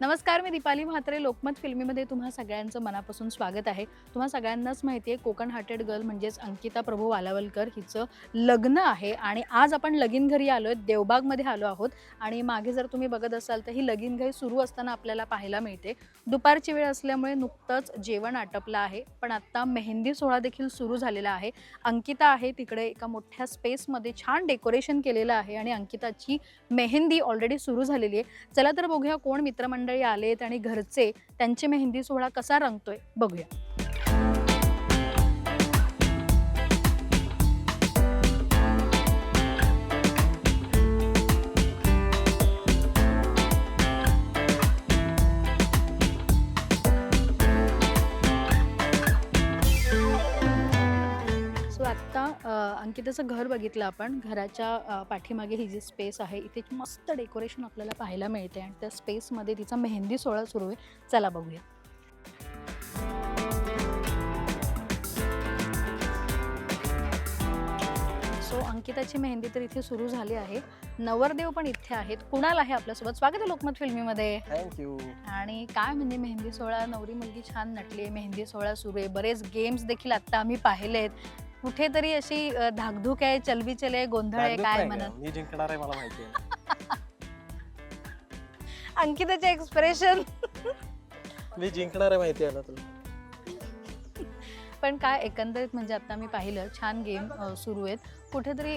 नमस्कार मी दीपाली म्हात्रे लोकमत फिल्मीमध्ये तुम्हा सगळ्यांचं मनापासून स्वागत आहे. तुम्हा सगळ्यांनाच माहिती आहे कोकण हार्टेड गर्ल म्हणजेच अंकिता प्रभू वालावलकर हिचं लग्न आहे. आणि आज आपण लगीन घरी आलो आहे देवबागमध्ये आलो आहोत. आणि मागे जर तुम्ही बघत असाल तर ही लगीन घरी सुरू असताना आपल्याला पाहायला मिळते. दुपारची वेळ असल्यामुळे नुकतंच जेवण आटपलं आहे. पण आत्ता मेहंदी सोहळा देखील सुरू झालेला आहे. अंकिता आहे तिकडे एका मोठ्या स्पेसमध्ये छान डेकोरेशन केलेलं आहे. आणि अंकिताची मेहंदी ऑलरेडी सुरू झालेली आहे. चला तर बघूया कोण मित्रमंडळ आलेत आणि घरचे त्यांचे मेहंदी सोहळा कसा रंगतोय बघूया. अंकिताचं घर बघितलं आपण. घराच्या पाठीमागे ही जी स्पेस आहे इथे मस्त डेकोरेशन आपल्याला पाहायला मिळते आणि त्या स्पेसमध्ये तिचा मेहंदी सोहळा सुरू आहे. चला बघूया. सो अंकिताची मेहंदी तर इथे सुरू झाली आहे. नवरदेव पण इथे आहेत. कुणाल आहे आपल्यासोबत? स्वागत आहे लोकमत फिल्मीमध्ये. थँक्यू आणि काय म्हणजे मेहंदी सोहळा? नवरी मुलगी छान नटली आहे. मेहंदी सोहळा सुरू आहे. बरेच गेम्स देखील आता आम्ही पाहिलेत. कुठेतरी अशी धाकधूक आहे चलबी चले गोंधळ आहे काय म्हणत? मी जिंकणार आहे मला माहिती आहे. अंकिताचे एक्सप्रेशन मी जिंकणार आहे माहिती आहे ना तुला. पण काय एकंदरीत म्हणजे आता मी पाहिलं छान गेम सुरू आहेत. कुठेतरी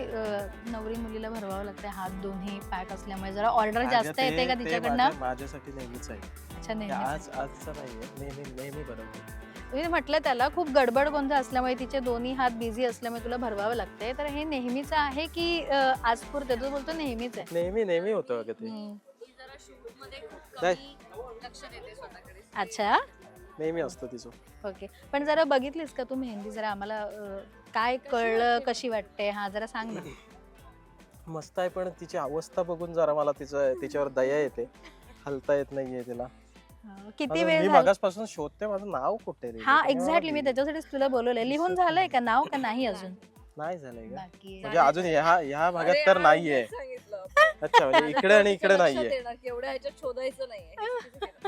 नवरी मुलीला भरवावं लागतं हात दोन्ही पॅक असल्यामुळे. जरा ऑर्डर जास्त येते का तिच्याकडनं? माझ्या- माझ्यासाठी नेहमीच आहे. अच्छा नेहमी आज आजचं नाहीये. नेहमी नेहमी बरोबर मी म्हटलं त्याला खूप गडबड गोंधळ असल्यामुळे तिचे दोन्ही हात बिझी असल्यामुळे तुला भरवावं लागतंय. तर हे नेहमीच आहे की आज पुरते तू बोलतो नेहमीच आहे? नेहमी नेहमी होतं अगं ते. हम्म. नाही. अच्छा. नेहमी असतं तिचं ओके. पण जरा बघितलीस का तू मेहंदी? जरा आम्हाला अ, काय कळलं कशी वाटते? हा जरा सांग ना. मस्त आहे पण तिची अवस्था बघून जरा मला तिचं तिच्यावर दया येते. हलता येत नाहीये तिला. किती वेळ मी झाला? मागासपासून शोधते माझं नाव कुठे रे? हा ते एक्झॅक्टली मी त्याच्यासाठीच तुला बोलवलंय. लिहून झालंय का नाव का नाही अजून? नाही झालंय का? बाकी म्हणजे अजून ह्या ह्या भागात तर नाहीये. अच्छा म्हणजे इकडे आणि इकडे नाहीये. एवढ्या ह्याच्यात शोधायचं नाहीये.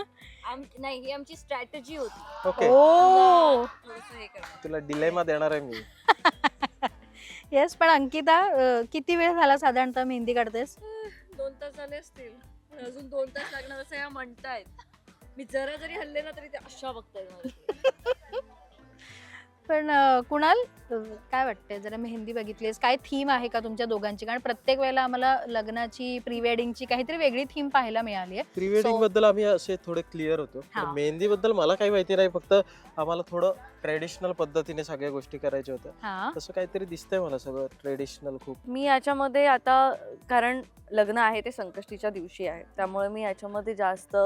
आम- नाही ही आमची स्ट्रॅटेजी होती. ओके ओ! थोडंसं हे करणं तुला डिलेमा देणार आहे मी. येस पण अंकिता अ, किती वेळ झाला साधारणतः मेहंदी काढतेस? दोन तास झाले असतील. पण अजून दोन तास लागणार असं या म्हणतायत. मी जरा जरी हल्ले ना तरी ते अशा बघताय मला पण अ, कुणाल अ, काय वाटतंय? जरा मेहंदी बघितलीस? काय थीम आहे का तुमच्या दोघांची? कारण प्रत्येक वेळेला आम्हाला लग्नाची प्री वेडिंगची काहीतरी वेगळी थीम पाहायला मिळाली आहे. प्री वेडिंग So- बद्दल आम्ही असे थोडे क्लिअर होतो. हा. मेहंदी बद्दल मला काही माहिती नाही. फक्त आम्हाला थोडं ट्रेडिशनल पद्धतीने सगळ्या गोष्टी करायच्या होत्या. हा. तसं काहीतरी दिसतंय मला सगळं ट्रेडिशनल खूप. मी याच्यामध्ये आता कारण लग्न आहे ते संकष्टीच्या दिवशी आहे. त्यामुळे मी याच्यामध्ये जास्त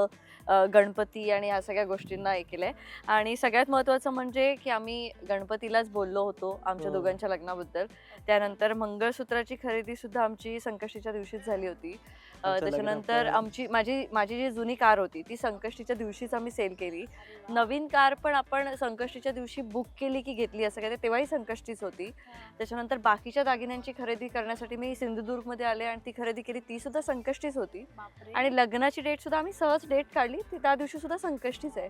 अ, गणपती आणि या सगळ्या गोष्टींना हे केलंय. आणि सगळ्यात महत्त्वाचं म्हणजे की आम्ही गणपतीलाच बोललो होतो आमच्या हो. दोघांच्या लग्नाबद्दल त्यानंतर मंगळसूत्राची खरेदी सुद्धा आमची संकष्टीच्या दिवशीच झाली होती त्याच्यानंतर आमची माझी माझी जी जुनी कार होती ती संकष्टीच्या दिवशीच आम्ही सेल केली. नवीन कार पण आपण संकष्टीच्या दिवशी बुक केली की घेतली असं काय तेव्हाही संकष्टीच होती. त्याच्यानंतर बाकीच्या दागिन्यांची खरेदी करण्यासाठी मी सिंधुदुर्गमध्ये आले आणि ती खरेदी केली ती सुद्धा संकष्टीच होती. आणि लग्नाची डेट सुद्धा आम्ही सहज डेट काढली ती त्या दिवशी सुद्धा संकष्टीच आहे.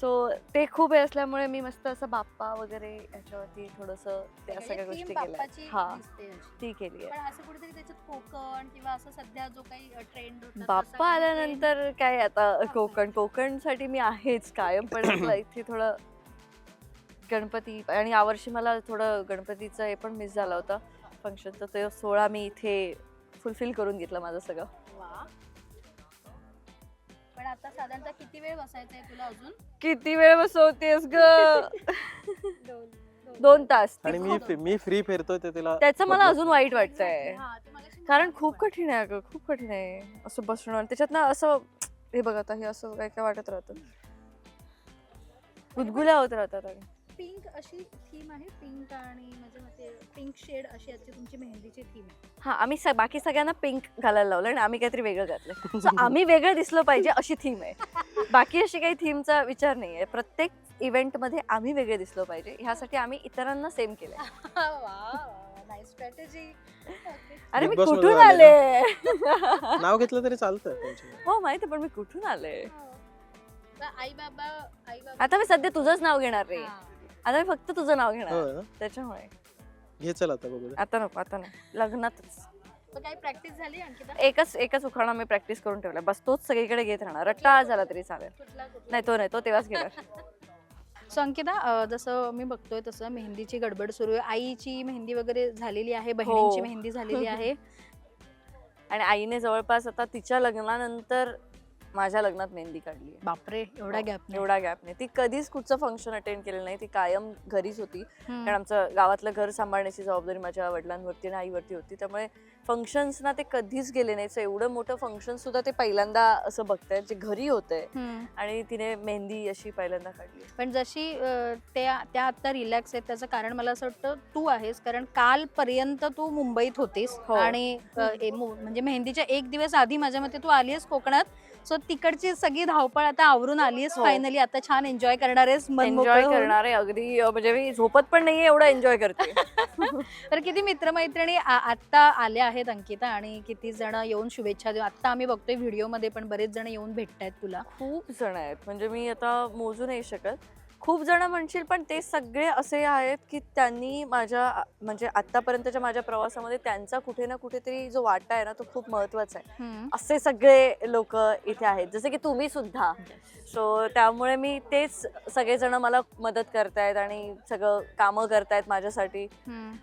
सो ते खूप आहे असल्यामुळे मी मस्त असं बाप्पा वगैरे याच्यावरती थोडस त्या म्हणजे सगळ्या गोष्टी केल्या. हा. ती केली आहे. असं कुठेतरी त्याच्यात कोकण किंवा असं सध्या जो बाप्पा आल्यानंतर काय आता कोकण कोकणसाठी मी आहेच कायम पण इथे थोडं गणपती आणि यावर्षी मला थोडं गणपतीचं हे पण मिस झालं होतं. फंक्शन तर ते सोळा मी इथे फुलफिल करून घेतलं माझं सगळं. पण आता साधारणतः किती वेळ बसायचंय तुला अजून? किती वेळ बसवतेस ग? दोन तास. आणि मी मी फ्री फिरतोय ते तिला त्याचं मला अजून वाईट वाटतंय. कारण खूप. कठीण आहे अगं खूप कठीण आहे असं बसणं. आणि त्याच्यात ना असं हे बघ आता हे असं काय काय वाटत राहतं. गुदगुल्या होत राहतात आणि. पिंक अशी थीम आहे? पिंक आणि माझ्या मते पिंक शेड अशी आजची तुमची मेहंदीची थीम आहे. हा आम्ही स- बाकी सगळ्यांना पिंक घालायला लावलं आणि आम्ही काहीतरी वेगळं घातलं So, आम्ही वेगळं दिसलं पाहिजे अशी थीम आहे. बाकी अशी काही थीमचा विचार नाही आहे प्रत्येक इव्हेंटमध्ये आम्ही वेगळे दिसलो पाहिजे. ह्यासाठी आम्ही इतरांना सेम वा, वा. स्ट्रॅटेजी अरे Big मी Boss कुठून आले? आले नाव घेतलं तरी चालतं हो माहिती पण मी कुठून आले? आई बाबा आई बाबा आता मी सध्या तुझंच नाव घेणार रे. हा. आता मी फक्त तुझं नाव घेणार. हो ना त्याच्यामुळे. घे चल आता बघू दे. आता नको आता नाही लग्नातच. काही प्रॅक्टिस झाली अंकिता एकच एकच उखाणा मी प्रॅक्टिस करून ठेवला बस तोच सगळीकडे घेत राहणार. रट्टा झाला तरी चालेल. कुठला? नाही तो नाही तो तेव्हाच घेणार. सो अंकिता जसं मी बघतोय तसं मेहंदीची गडबड सुरू आहे. आईची मेहंदी वगैरे झालेली आहे बहिणींची हो. मेहंदी झालेली आहे. आणि आईने जवळपास आता तिच्या लग्नानंतर माझ्या लग्नात मेहंदी काढली. बापरे एवढा गॅप एवढा गॅप नाही. ती कधीच कुठचं फंक्शन अटेंड केलं नाही. ती कायम घरीच होती. कारण आमचं गावातलं घर सांभाळण्याची जबाबदारी माझ्या वडिलांवरती आणि आईवरती होती. त्यामुळे फंक्शन्स ना ते कधीच गेले नाही So एवढं मोठं फंक्शन सुद्धा ते पहिल्यांदा असं बघतायत जे घरी होतंय. आणि तिने मेहंदी अशी पहिल्यांदा काढली. पण जशी त्या त्या आता रिलॅक्स आहेत त्याचं कारण मला असं वाटतं तू आहेस. कारण कालपर्यंत तू मुंबईत होतीस. हो. आणि म्हणजे मेहंदीच्या एक दिवस आधी माझ्या मते तू आलीस कोकणात. सो तिकडची सगळी धावपळ आता आवरून आलीस हो. फायनली आता छान एन्जॉय करणार आहेस. एन्जॉय. करणारे अगदी अं, म्हणजे मी झोपत पण नाहीये एवढं एन्जॉय करते. तर किती मित्रमैत्रिणी आत्ता आल्या आहेत अंकिता आणि किती जण येऊन शुभेच्छा देऊ. आता आम्ही बघतोय व्हिडिओमध्ये पण बरेच जण येऊन भेटतायत तुला. खूप जण आहेत. म्हणजे मी आता मोजू नाही शकत. खूप जण म्हणशील पण ते सगळे असे आहेत की त्यांनी माझ्या म्हणजे आतापर्यंतच्या माझ्या प्रवासामध्ये त्यांचा कुठे ना कुठेतरी जो वाटा आहे ना तो खूप महत्त्वाचा आहे. असे सगळे लोक इथे आहेत. जसे की तुम्ही सुद्धा. सो त्यामुळे मी तेच सगळेजण मला मदत करतायत आणि सगळं कामं करतायत माझ्यासाठी.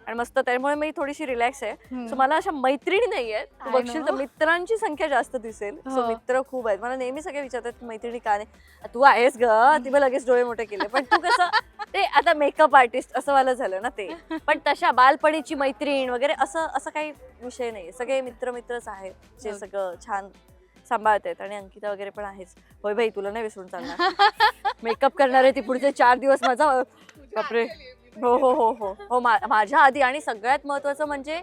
आणि मस्त त्यामुळे मी थोडीशी रिलॅक्स आहे. सो मला अशा मैत्रिणी नाही आहेत. तू बघशील तर. मित्रांची संख्या जास्त दिसेल. सो हो. मित्र खूप आहेत. मला नेहमी सगळे विचारतात मैत्रिणी का नाही? तू आहेस ग. ती मग लगेच डोळे मोठे केले. पण तू कसं ते आता मेकअप आर्टिस्ट असं वाला झालं ना ते. पण तशा बालपणीची मैत्रीण वगैरे असं असं काही विषय नाही सगळे मित्र मित्रच आहेत. जे. सगळं छान सांभाळतायत आणि अंकिता वगैरे पण आहेच. होय बाई तुला नाही विसरून चालणार. मेकअप करणार आहे ती पुढचे चार दिवस माझा बापरे. हो हो हो हो. हो माझ्या आधी आणि सगळ्यात महत्वाचं म्हणजे.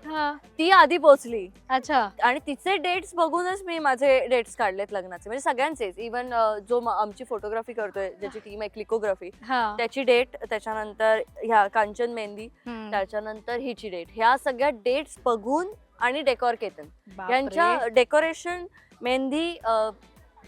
ती आधी पोहोचली. अच्छा. आणि तिचे डेट्स बघूनच मी माझे डेट्स काढलेत लग्नाचे. म्हणजे सगळ्यांचेच. इवन जो आमची फोटोग्राफी करतोय ज्याची टीम आहे क्लिकोग्राफी त्याची डेट त्याच्यानंतर ह्या कांचन मेहंदी. त्याच्यानंतर हिची डेट ह्या सगळ्या डेट्स बघून आणि डेकॉर केतन. यांच्या डेकोरेशन मेहंदी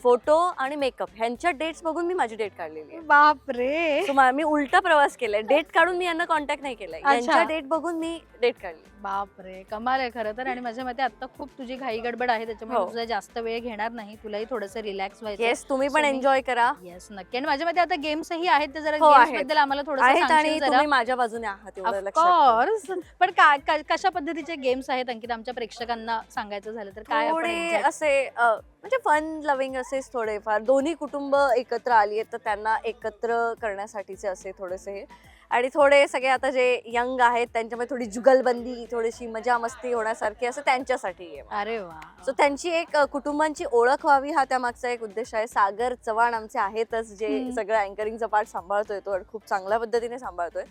फोटो आणि मेकअप. ह्यांच्या डेट्स बघून मी माझी डेट काढलेली आहे. बापरे. So मा- मी उलटा प्रवास केलाय. डेट काढून मी यांना कॉन्टॅक्ट नाही केलाय. अच्छा. यांच्या डेट बघून मी डेट काढली. बापरे. कमाल आहे खरं तर. आणि माझ्या मते आता खूप तुझी घाई गडबड आहे. त्याच्यामुळे हो. तुझा जास्त वेळ घेणार नाही. तुलाही थोडंसं रिलॅक्स व्हायचं येस तुम्ही पण So मी- एन्जॉय करा. येस नक्की. आणि माझ्या मते आता गेम्सही आहेत ते जरा हो, गेम्स आहेत. बद्दल आम्हाला आहेत आणि तुम्ही माझ्या बाजूने आहात एवढं लक्षात ठेवा. ऑफकोर्स पण का- का- कशा पद्धतीचे गेम्स आहेत? अंकित आमच्या प्रेक्षकांना सांगायचं झालं तर काय आपण थोडे exact- असे अ, म्हणजे फन लव्हिंग असेच थोडेफार दोन्ही कुटुंब एकत्र आली आहेत तर त्यांना एकत्र करण्यासाठीचे असे थोडेसे हे. आणि थोडे सगळे आता जे यंग आहेत त्यांच्यामध्ये थोडी जुगलबंदी थोडीशी मजा मस्ती होण्यासारखी असं त्यांच्यासाठी आहे अरे वा सो त्यांची एक कुटुंबांची ओळख व्हावी हा त्यामागचा एक उद्देश आहे सागर चव्हाण आमचे आहेतच जे. सगळं अँकरिंगचा पार्ट सांभाळतोय तो खूप चांगल्या पद्धतीने सांभाळतोय.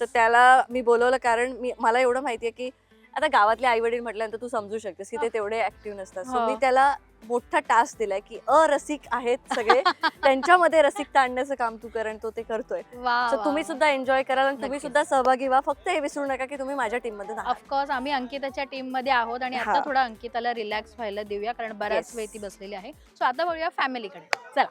तर त्याला मी बोलवलं कारण मी मला एवढं माहितीये की आता गावातले आई वडील म्हटल्यानंतर तू समजू शकतेस की ते तेवढे ऍक्टिव्ह नसतात सो हो. मी त्याला मोठा टास्क दिलाय की अरसिक आहेत सगळे त्यांच्यामध्ये रसिकता आणण्याचं काम तू कर आणि तो ते करतोय वा, सो वा, तुम्ही. सुद्धा एन्जॉय कराल आणि तुम्ही नक्कीच. सुद्धा सहभागी व्हा फक्त हे विसरू नका की तुम्ही माझ्या टीममध्ये. ऑफकोर्स आम्ही अंकिताच्या टीममध्ये आहोत आणि आता हा. थोडा अंकिताला रिलॅक्स व्हायला देऊया कारण बराच Yes. वेळ ती बसलेली आहे सो आता बघूया फॅमिलीकडे चला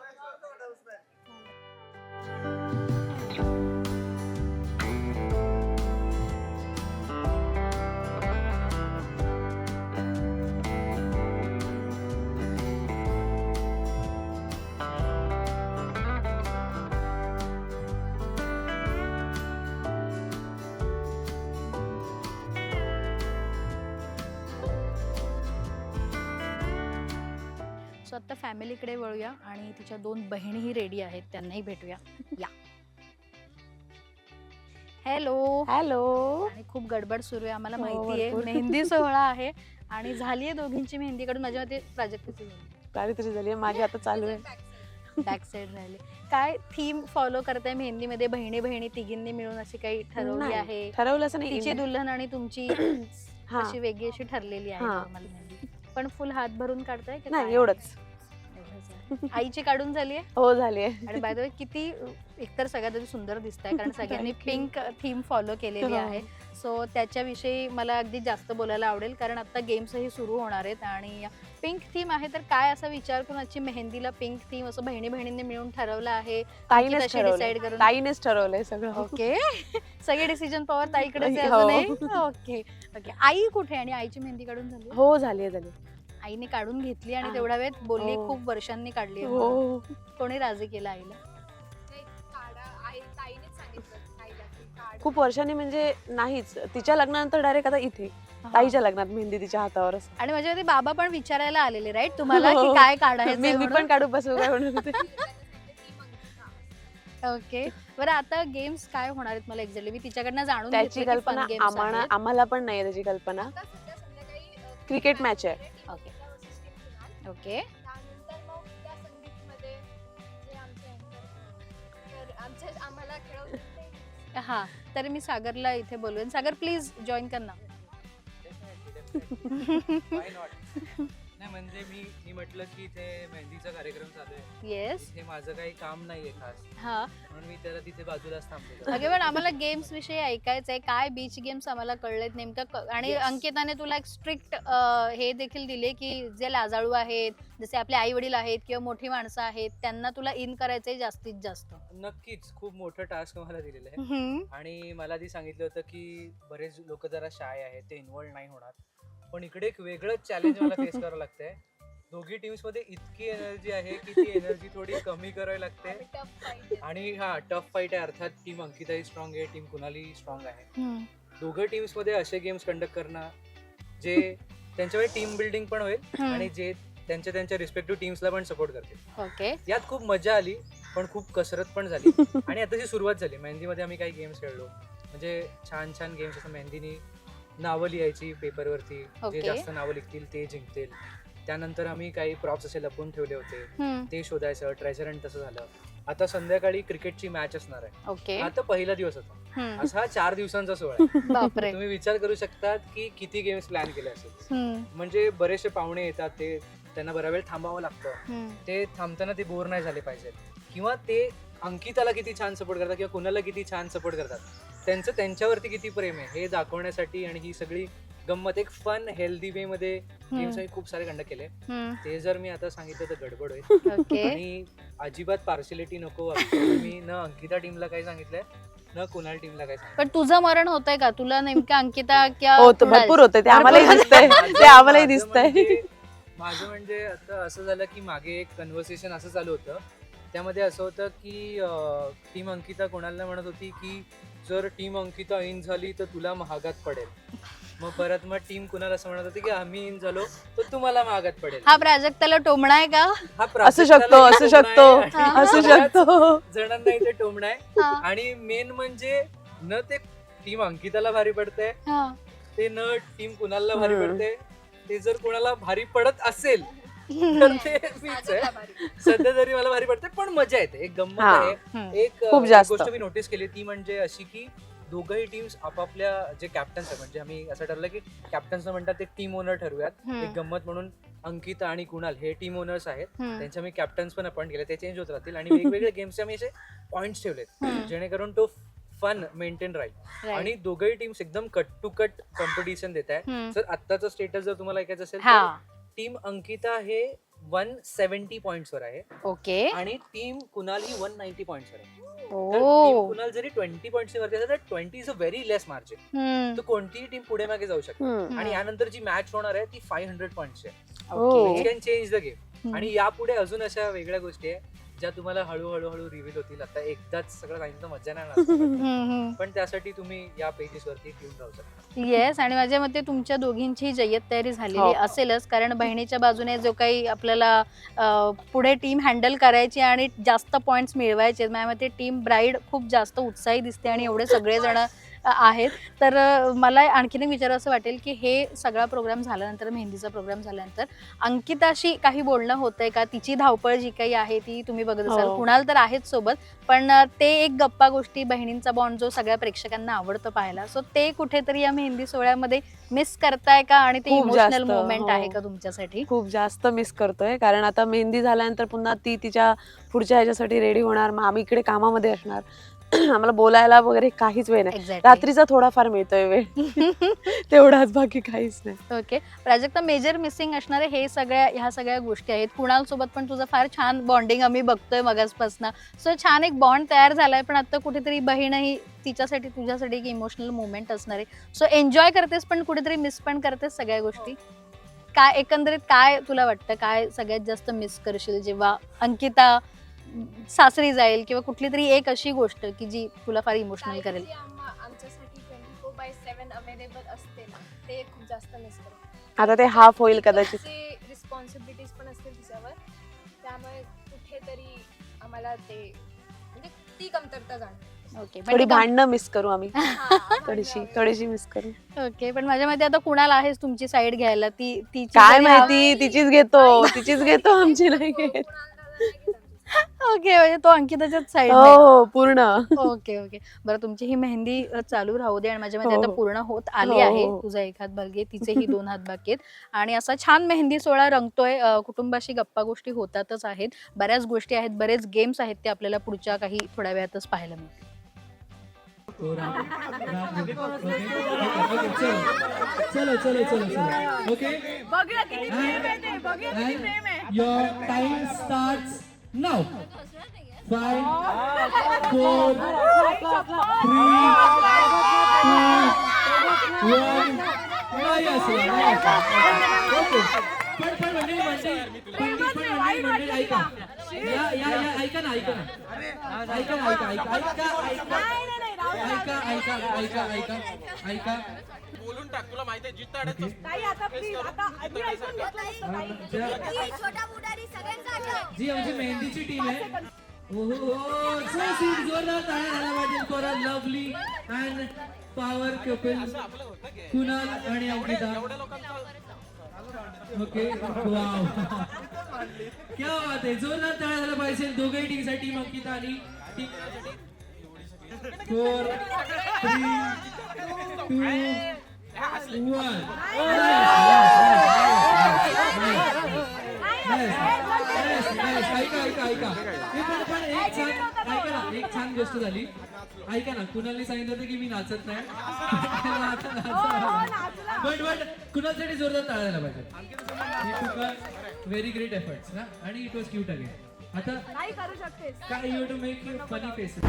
सो आता फॅमिलीकडे वळूया आणि तिच्या दोन बहिणीही रेडी आहेत त्यांनाही भेटूया. या. हॅलो हॅलो आणि खूप गडबड सुरू आहे आम्हाला हो, माहिती आहे. मेहंदी सोहळा आहे आणि झाली आहे दोघींची मेहंदी काढून माझ्या मते प्राजक्ताची झाली काहीतरी झाली माझी आता चालू आहे. बॅक साईड राहिले काय थीम फॉलो करताय मेहंदीमध्ये? बहिणी बहिणी तिघींनी मिळून अशी काही ठरवली आहे? ठरवलं असं तिची नाही दुल्हन आणि तुमची अशी वेगळी अशी ठरलेली आहे मेहंदी. पण फुल हात भरून काढताय की नाही? एवढंच. आहे. आईची काढून झाली आहे? हो झाली आहे. आणि बाय द वे किती एकतर सगळ्यात आधी सुंदर दिसत आहे कारण सगळ्यांनी पिंक थीम फॉलो केलेली हो. आहे. सो त्याच्याविषयी मला अगदी जास्त बोलायला आवडेल कारण आता गेम्सही सुरू होणार आहेत आणि पिंक थीम आहे तर काय असा विचार करून आजची मेहंदीला पिंक थीम असं बहिणी बहिणींनी मिळून ठरवलं आहे? ताईनेच करून? ताईनेच ठरवलंय सगळं. ओके. सगळे डिसिजन पॉवर हो. अजूनही? ओके. ओके. आई कुठे आणि आईची मेहंदी काढून झाली हो झाली झाली आईने काढून घेतली आणि. तेवढ्या वेळेत बोलली हो. खूप वर्षांनी काढली आहे. हो कोणी राजी केलं आईला? खूप वर्षांनी म्हणजे नाहीच. तिच्या लग्नानंतर डायरेक्ट आता इथे. ताईच्या लग्नात मेहंदी तिच्या हातावर असते. आणि माझ्या मते बाबा पण विचारायला आलेले राईट तुम्हाला की हो. काय काढायचं मी मी पण काढू बसू काय म्हणत होते ओके बरं आता गेम्स काय होणार आहेत मला एक्झॅक्टली मी तिच्याकडनं जाणून त्याची घेतलं की fun कल्पना games आम्हाला आहेत. आम्हाला पण नाही त्याची कल्पना. क्रिकेट मॅच आहे. ओके. ओके. त्यानंतर मग त्या संगीतमध्ये जे आमचे anchor, तर आमच्या आम्हाला खेळवतील ते. हा तर मी सागरला इथे बोलवेन. सागर प्लीज जॉईन कर ना. Why not? म्हणजे मी मी म्हटलं की इथे मेहंदीचा कार्यक्रम चालू आहे. येस इथे माझं काही काम नाहीये खास. हा. म्हणून मी त्याला तिथे बाजूलाच थांबलेलो. ओके पण आम्हाला गेम्स विषयी ऐकायचंय. काय बीच गेम्स आम्हाला कळलेत नेमकं. क- आणि Yes. अंकिताने तुला एक स्ट्रिक्ट हे देखील दिले की जे लाजाळू आहेत जसे आपले आई वडील आहेत किंवा मोठी माणसं आहेत त्यांना तुला इन करायचंय जास्तीत जास्त. नक्कीच. खूप मोठं टास्क मला दिलेलं आहे. आणि मला ती सांगितलं होतं की बरेच लोक जरा शाय आहेत. ते इन्व्हॉल्व नाही होणार. पण इकडे एक वेगळंच चॅलेंज मला फेस करावं लागतंय. दोघी टीम्समध्ये इतकी एनर्जी आहे की ती एनर्जी थोडी कमी करावी लागते. आणि हा टफ फाईट आहे. अर्थात टीम अंकिताही स्ट्रॉंग आहे टीम कुणाली स्ट्रॉंग आहे. दोघं टीम्समध्ये असे गेम्स कंडक्ट करणं जे त्यांच्यामध्ये टीम बिल्डिंग पण होईल. आणि जे त्यांच्या त्यांच्या रिस्पेक्टिव्ह टीम्सला पण सपोर्ट करतील. ओके यात खूप मजा आली पण खूप कसरत पण झाली. आणि आताची सुरुवात झाली. मेहंदीमध्ये आम्ही काही गेम्स खेळलो. म्हणजे छान छान गेम्स असं मेहंदीनी नावं लिहायची पेपरवरती Okay. जे जास्त नावं लिखतील ते जिंकतील त्यानंतर आम्ही काही प्रॉप्स असे लपून ठेवले होते हम्म. ते शोधायचं ट्रेजर आणि तसं झालं आता संध्याकाळी क्रिकेटची मॅच असणार आहे ओके आता पहिला दिवस होता हम्म. असा हा चार दिवसांचा सोहळा आहे. बापरे तुम्ही विचार करू शकतात की किती गेम्स प्लॅन केले असेल हम्म. म्हणजे बरेचसे पाहुणे येतात ते त्यांना बरा वेळ थांबावं लागतं हम्म. ते थांबताना ते बोर नाही झाले पाहिजेत किंवा ते अंकिताला किती छान सपोर्ट करतात किंवा कुणाला किती छान सपोर्ट करतात त्यांचं त्यांच्यावरती किती प्रेम आहे हे दाखवण्यासाठी आणि ही सगळी गंमत एक फन हेल्दी वे मध्ये. खूप सारे कंडक्ट केले. ते जर मी आता सांगितलं तर गडबड होईल ओके आणि अजिबात पार्शलिटी नको वाटतं. मी न अंकिता टीमला काय सांगितलंय न कुणाल टीमला काय सांगितलं पण तुझं मरण होतंय का तुला नेमकं अंकिता किंवा हो तर कुणाल? भरपूर होते ते आम्हालाही. दिसतंय ते आम्हालाही माझं दिसतंय म्हणजे- माझं म्हणजे आता असं झालं की मागे एक कन्व्हर्सेशन असं चालू होतं त्यामध्ये असं होतं की टीम अंकिता कोणाला म्हणत होती की जर टीम अंकिता इन झाली तर तुला महागात पडेल. मग परत मग टीम कुणाला असं म्हणत होती की आम्ही इन झालो तर तुम्हाला महागात पडेल. हा प्राजक्ताला टोमणा आहे का? हा असू शकतो असू शकतो असू शकतो. जणांना इथे टोमणा आहे. हा, आणि मेन म्हणजे न ते टीम अंकिताला भारी पडते हा. ते न टीम कुणाला भारी हम्म. पडते ते जर कोणाला भारी पडत असेल तर ते मीच आहे सध्या तरी मला भारी पडते पण मजा येते एक गंमत हा. आहे. एक खूप अ, जास्त. गोष्ट मी नोटीस केली ती म्हणजे अशी की दोघंही टीम्स आपापल्या जे कॅप्टन्स आहेत म्हणजे आम्ही असं ठरलं की कॅप्टन्स म्हणतात एक टीम ओनर ठरवूयात हम्म. एक गंमत म्हणून अंकिता आणि कुणाल हे टीम ओनर्स आहेत हम्म. त्यांचे आम्ही कॅप्टन्स पण अपॉइंट केले ते चेंज होत राहतील आणि वेगवेगळे गेम्सचे आम्ही असे पॉइंट्स ठेवलेत हम्म. जेणेकरून तो फन मेंटेन राहील Right. आणि दोघंही टीम्स एकदम कट टू कट कॉम्पिटिशन देत आहे हम्म. जर आत्ताचं स्टेटस जर तुम्हाला ऐकायचं असेल हा तर टीम अंकिता हे वन सेव्हन्टी पॉइंट्स वर आहे. ओके. आणि टीम कुणाल ही वन नाईन्टी पॉइंट्स वर आहे. तर ओ. टीम कुणाल जरी ट्वेंटी पॉइंट्स वरती असेल तर twenty is a very less margin hmm. तर कोणतीही टीम पुढे मागे जाऊ शकते. हम्म. आणि यानंतर जी मॅच होणार आहे ती फाईव्ह हंड्रेड पॉइंट्स आहे. Can change the game. आणि यापुढे अजून अशा वेगळ्या गोष्टी आहे. ज्या तुम्हाला हळूहळू हळू रिव्हील होतील आता एकदाच सगळं सांगितलं मजा नाही. पण त्यासाठी तुम्ही या पेजेस वरती ट्यून राहू शकता येस आणि माझ्या मते तुमच्या दोघींची जय्यत तयारी झालेली हो. असेलच कारण बहिणीच्या बाजूने जो काही आपल्याला पुढे टीम हँडल करायची आणि जास्त पॉइंट्स मिळवायचे माझ्या मते टीम ब्राईड खूप जास्त उत्साही दिसते आणि एवढे सगळेजण आहेत. तर मला आणखीन एक विचार असं वाटेल की हे सगळा प्रोग्राम झाल्यानंतर मेहंदीचा प्रोग्राम झाल्यानंतर अंकिताशी काही बोलणं होतंय का? तिची धावपळ जी काही आहे ती तुम्ही बघत असाल. हो. कुणाल तर आहेच सोबत पण ते एक गप्पा गोष्टी बहिणींचा बॉन्ड जो सगळ्या प्रेक्षकांना आवडतं पाहायला. सो ते कुठेतरी या मेहंदी सोहळ्यामध्ये मिस करताय का? आणि ते इमोशनल जास्त, मोमेंट आहे हो. का तुमच्यासाठी? खूप जास्त मिस करतोय. कारण आता मेहंदी झाल्यानंतर पुन्हा ती तिच्या पुढच्या ह्याच्यासाठी रेडी होणार. मग आम्ही इकडे कामामध्ये असणार. आम्हाला बोलायला वगैरे काहीच वेळ नाही. एक्झॅक्टली रात्रीचा थोडाफार मिळतोय वेळ. तेवढाच बाकी काहीच नाही. ओके प्राजक्ता मेजर मिसिंग असणारे हे सगळ्या ह्या सगळ्या गोष्टी आहेत. कुणाल सोबत पण तुझं फार छान बॉन्डिंग आम्ही बघतोय मगासपासून. सो छान एक बॉन्ड तयार झालाय पण आता कुठेतरी बहीणही तिच्यासाठी तुझ्यासाठी एक इमोशनल मुवमेंट असणार आहे. सो एन्जॉय करतेस पण कुठेतरी मिस पण करतेस सगळ्या गोष्टी. काय एकंदरीत काय तुला वाटतं? काय सगळ्यात जास्त मिस करशील? जेव्हा अंकिता सासरी जाईल किंवा कुठली तरी एक अशी गोष्ट की जी तुला फार इमोशनल करेल. काहीतरी आम्हा- आमच्यासाठी twenty four by seven available असते ना ते खूप जास्त मिस करतो आता ते हाफ होईल कदाचित. रिस्पॉन्सिबिलिटीज पण असतील तिच्यावर. त्यामुळे कुठेतरी आम्हाला ते म्हणजे ती कमतरता जाणवते ओके थोडी भांडणं मिस करू आम्ही. हा, थोडीशी थोडीशी मिस करू. ओके पण माझ्या मते आता कुणाला आहेच तुमची साईड घ्यायला? ती तिची काय माहिती? तिचीच घेतो तिचीच घेतो आमची नाही कुणाल घेत ओके म्हणजे तो अंकिताच्याच साईड हो हो पूर्ण. Okay okay. बरं तुमची ही मेहंदी चालू राहू दे आणि माझ्या मध्ये हो, आता हो. पूर्ण होत आली हो, आहे. हो. तुझा एक हात बाकी तिचेही दोन हात बाकी आहेत आणि असा छान मेहंदी सोहळा रंगतोय. कुटुंबाशी गप्पा गोष्टी होतातच आहेत. बऱ्याच गोष्टी आहेत बरेच गेम्स आहेत ते आपल्याला पुढच्या काही थोड्या वेळातच पाहायला मिळतील. चलो चलो चलो चलो. Okay your time starts now five four three two one नाही असं नाही असं ओके पण पण मंडळी मंडळी पण पण मंडळी मंडळी ऐका या या या ऐका ना ऐका ना ऐका ना ऐका ऐका ऐका ऐका ऐका ऐका ऐका ऐका ऐका. बोलून टाक तुला माहिती आहे जिथं अडकतो जी आमची मेहंदीची टीम आहे. हो हो हो सो स्वीट जोरदार टाळ्या झाला पाहिजे for a lovely and power couple Kunal आणि अंकिता. ओके वाव क्या बात आहे जोरदार टाळ्या झाला पाहिजे. दोघेही टीमसाठी टीम अंकिता आणि team four three two one ऐका ऐका ऐका पण पण एक छान ऐका ना एक छान गोष्ट झाली ऐका ना कुणालने सांगितलं होतं की मी नाचत नाही बट बट कुणासाठी जोरदार टाळायला पाहिजे व्हेरी ग्रेट एफर्ट्स ना आणि इट वॉज क्यूट अगेन आता काय you two make funny faces